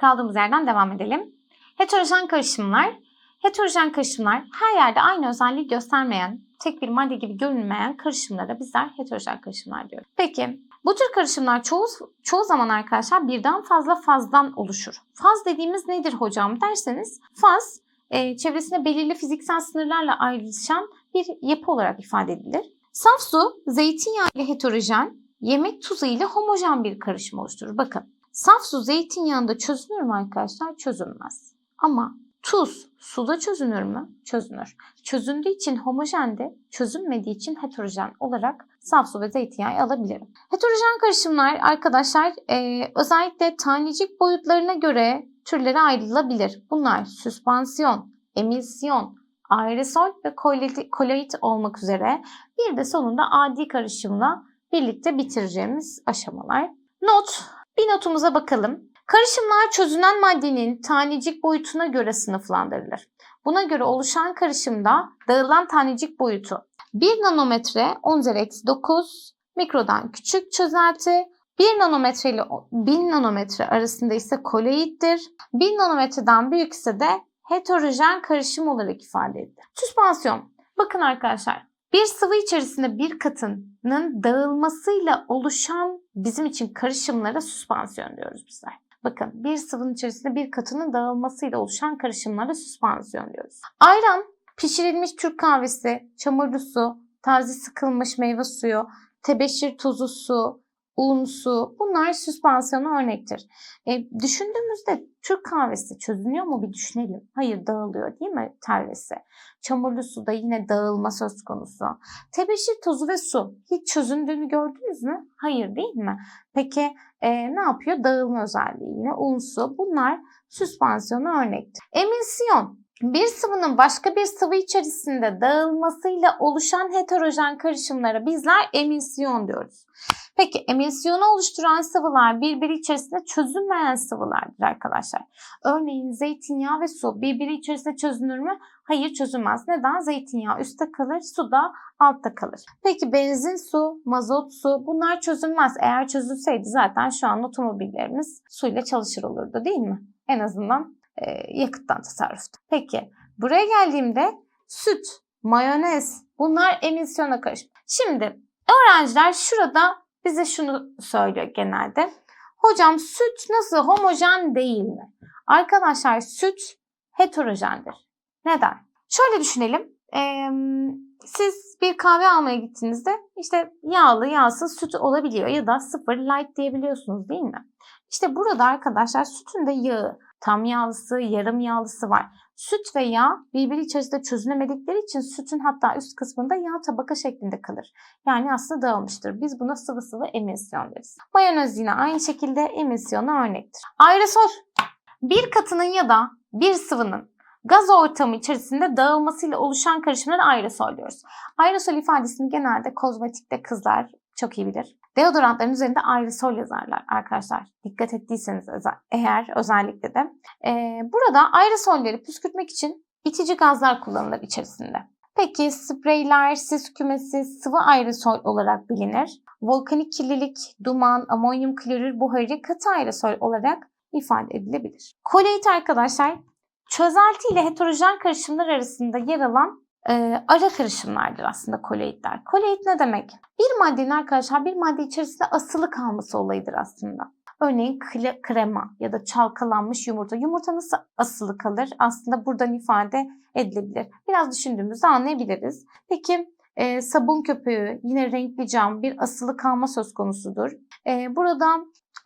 Kaldığımız yerden devam edelim. Heterojen karışımlar. Heterojen karışımlar her yerde aynı özelliği göstermeyen, tek bir madde gibi görünmeyen karışımlara bizler heterojen karışımlar diyoruz. Peki bu tür karışımlar çoğu, çoğu zaman arkadaşlar birden fazla fazdan oluşur. Faz dediğimiz nedir hocam derseniz faz e, çevresinde belirli fiziksel sınırlarla ayrışan bir yapı olarak ifade edilir. Saf su, zeytinyağı ile heterojen, yemek tuzu ile homojen bir karışım oluşturur. Bakın saf su zeytinyağında çözünür mü arkadaşlar? Çözünmez. Ama tuz suda çözünür mü? Çözünür. Çözündüğü için homojen de çözünmediği için heterojen olarak saf su ve zeytinyağı alabilirim. Heterojen karışımlar arkadaşlar e, özellikle tanecik boyutlarına göre türlere ayrılabilir. Bunlar süspansiyon, emisyon, aerosol ve koloid olmak üzere bir de sonunda adi karışımla birlikte bitireceğimiz aşamalar. Not, bir notumuza bakalım. Karışımlar çözünen maddenin tanecik boyutuna göre sınıflandırılır. Buna göre oluşan karışımda dağılan tanecik boyutu 1 nanometre 10 üzeri eksi 9 mikrodan küçük çözelti, 1 nanometre ile 1000 nanometre arasında ise koloiddir. 1000 nanometreden büyük ise de heterojen karışım olarak ifade edilir. Süspansiyon. Bakın arkadaşlar bir sıvı içerisinde bir katının dağılmasıyla oluşan bizim için karışımlara süspansiyon diyoruz bizler. Bakın bir sıvının içerisinde bir katının dağılmasıyla oluşan karışımlara süspansiyon diyoruz. Ayran, pişirilmiş Türk kahvesi, çamurlu su, taze sıkılmış meyve suyu, tebeşir tozu su, un su bunlar süspansiyona örnektir. E, düşündüğümüzde Türk kahvesi çözünüyor mu bir düşünelim. Hayır dağılıyor değil mi tervesi? Çamurlu suda yine dağılma söz konusu. Tebeşir tozu ve su hiç çözündüğünü gördünüz mü? Hayır değil mi? Peki e, ne yapıyor? Dağılma özelliği yine un su. Bunlar süspansiyona örnektir. Emisyon bir sıvının başka bir sıvı içerisinde dağılmasıyla oluşan heterojen karışımlara bizler emisyon diyoruz. Peki emisyonu oluşturan sıvılar birbiri içerisinde çözünmeyen sıvılardır arkadaşlar. Örneğin zeytinyağı ve su birbiri içerisinde çözünür mü? Hayır çözünmez. Neden? Zeytinyağı üstte kalır, su da altta kalır. Peki benzin su, mazot su bunlar çözünmez. Eğer çözülseydi zaten şu an otomobillerimiz suyla çalışır olurdu değil mi? En azından e, yakıttan tasarruftu. Peki buraya geldiğimde süt, mayonez bunlar emisyona karışır. Şimdi öğrenciler şurada bize şunu söylüyor genelde. Hocam süt nasıl homojen değil mi? Arkadaşlar süt heterojendir. Neden? Şöyle düşünelim. Ee, siz bir kahve almaya gittiğinizde işte yağlı yağsız süt olabiliyor ya da sıfır light diyebiliyorsunuz değil mi? İşte burada arkadaşlar sütün de yağı tam yağlısı, yarım yağlısı var. Süt ve yağ birbiri içerisinde çözünemedikleri için sütün hatta üst kısmında yağ tabaka şeklinde kalır. Yani aslında dağılmıştır. Biz buna sıvı sıvı emisyon deriz. Mayonez yine aynı şekilde emisyona örnektir. Aerosol bir katının ya da bir sıvının gaz ortamı içerisinde dağılmasıyla oluşan karışımlara aerosol diyoruz. Aerosol ifadesini genelde kozmetikte kızlar çok iyi bilir. Deodorantların üzerinde aerosol yazarlar arkadaşlar. Dikkat ettiyseniz eğer özellikle de. Ee, burada aerosolleri püskürtmek için itici gazlar kullanılır içerisinde. Peki spreyler, sis kümesi sıvı aerosol olarak bilinir. Volkanik kirlilik, duman, amonyum klorür buharı katı aerosol olarak ifade edilebilir. Koleit arkadaşlar çözelti ile heterojen karışımlar arasında yer alan e, ara karışımlardır aslında koloidler. Koloid ne demek? Bir maddenin arkadaşlar bir madde içerisinde asılı kalması olayıdır aslında. Örneğin krema ya da çalkalanmış yumurta. Yumurta nasıl asılı kalır? Aslında buradan ifade edilebilir. Biraz düşündüğümüzde anlayabiliriz. Peki e, sabun köpüğü, yine renkli cam bir asılı kalma söz konusudur. E, burada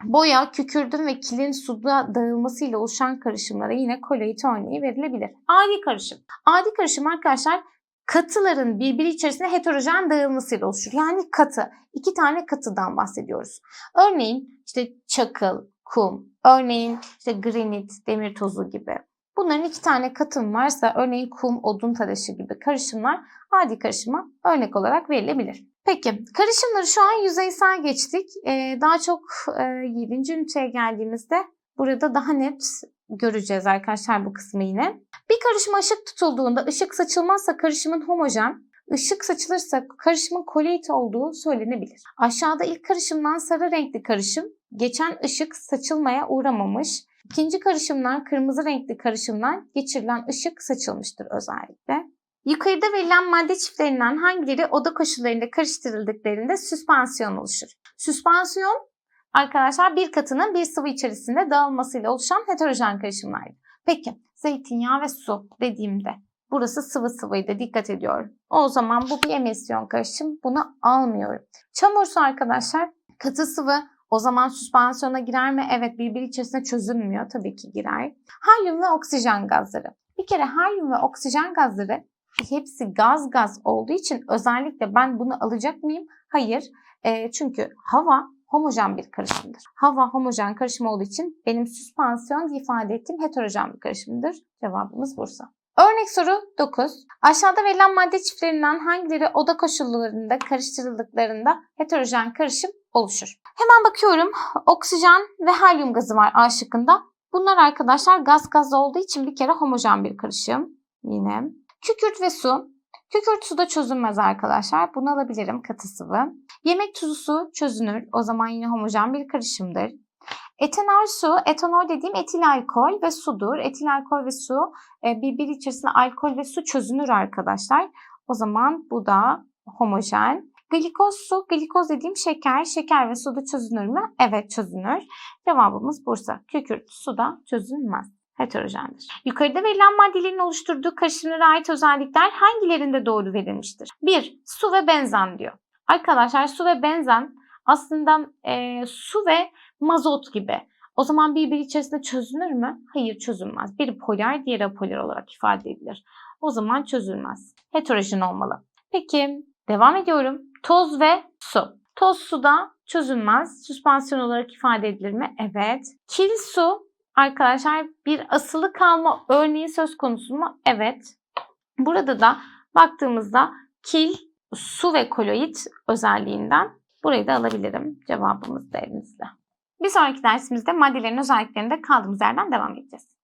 boya, kükürdüm ve kilin suda dağılmasıyla oluşan karışımlara yine koloid örneği verilebilir. Adi karışım. Adi karışım arkadaşlar katıların birbiri içerisinde heterojen dağılmasıyla oluşur. Yani katı. iki tane katıdan bahsediyoruz. Örneğin işte çakıl, kum, örneğin işte granit, demir tozu gibi. Bunların iki tane katım varsa örneğin kum, odun taşı gibi karışımlar adi karışıma örnek olarak verilebilir. Peki karışımları şu an yüzeysel geçtik. Ee, daha çok e, 7. üniteye geldiğimizde burada daha net göreceğiz arkadaşlar bu kısmı yine. Bir karışıma ışık tutulduğunda ışık saçılmazsa karışımın homojen, ışık saçılırsa karışımın koloid olduğu söylenebilir. Aşağıda ilk karışımdan sarı renkli karışım geçen ışık saçılmaya uğramamış. İkinci karışımdan kırmızı renkli karışımdan geçirilen ışık saçılmıştır özellikle. Yukarıda verilen madde çiftlerinden hangileri oda koşullarında karıştırıldıklarında süspansiyon oluşur? Süspansiyon arkadaşlar bir katının bir sıvı içerisinde dağılmasıyla oluşan heterojen karışımlardır. Peki zeytinyağı ve su dediğimde burası sıvı sıvıydı dikkat ediyorum. O zaman bu bir emisyon karışım bunu almıyorum. Çamur su arkadaşlar katı sıvı o zaman süspansiyona girer mi? Evet birbiri içerisinde çözünmüyor tabii ki girer. Helyum ve oksijen gazları. Bir kere helyum ve oksijen gazları hepsi gaz gaz olduğu için özellikle ben bunu alacak mıyım? Hayır. E, çünkü hava homojen bir karışımdır. Hava homojen karışım olduğu için benim süspansiyon ifade ettiğim heterojen bir karışımdır. Cevabımız Bursa. Örnek soru 9. Aşağıda verilen madde çiftlerinden hangileri oda koşullarında karıştırıldıklarında heterojen karışım oluşur? Hemen bakıyorum. Oksijen ve helyum gazı var A şıkkında. Bunlar arkadaşlar gaz gaz olduğu için bir kere homojen bir karışım. Yine. Kükürt ve su. Kükürt suda çözünmez arkadaşlar. Bunu alabilirim katı sıvı. Yemek tuzu su çözünür. O zaman yine homojen bir karışımdır. Etanol su, etanol dediğim etil alkol ve sudur. Etil alkol ve su e, birbiri içerisinde alkol ve su çözünür arkadaşlar. O zaman bu da homojen. Glikoz su, glikoz dediğim şeker. Şeker ve suda çözünür mü? Evet çözünür. Cevabımız Bursa. Kükürt suda çözünmez. Heterojendir. Yukarıda verilen maddelerin oluşturduğu karışımlara ait özellikler hangilerinde doğru verilmiştir? 1. Su ve benzen diyor. Arkadaşlar su ve benzen aslında e, su ve mazot gibi. O zaman birbiri içerisinde çözünür mü? Hayır çözülmez. Biri polar, diğeri apolar olarak ifade edilir. O zaman çözülmez. Heterojen olmalı. Peki devam ediyorum. Toz ve su. Toz suda çözülmez. Süspansiyon olarak ifade edilir mi? Evet. Kil su arkadaşlar bir asılı kalma örneği söz konusu mu? Evet. Burada da baktığımızda kil, su ve koloid özelliğinden burayı da alabilirim. Cevabımız da elimizde. Bir sonraki dersimizde maddelerin özelliklerinde kaldığımız yerden devam edeceğiz.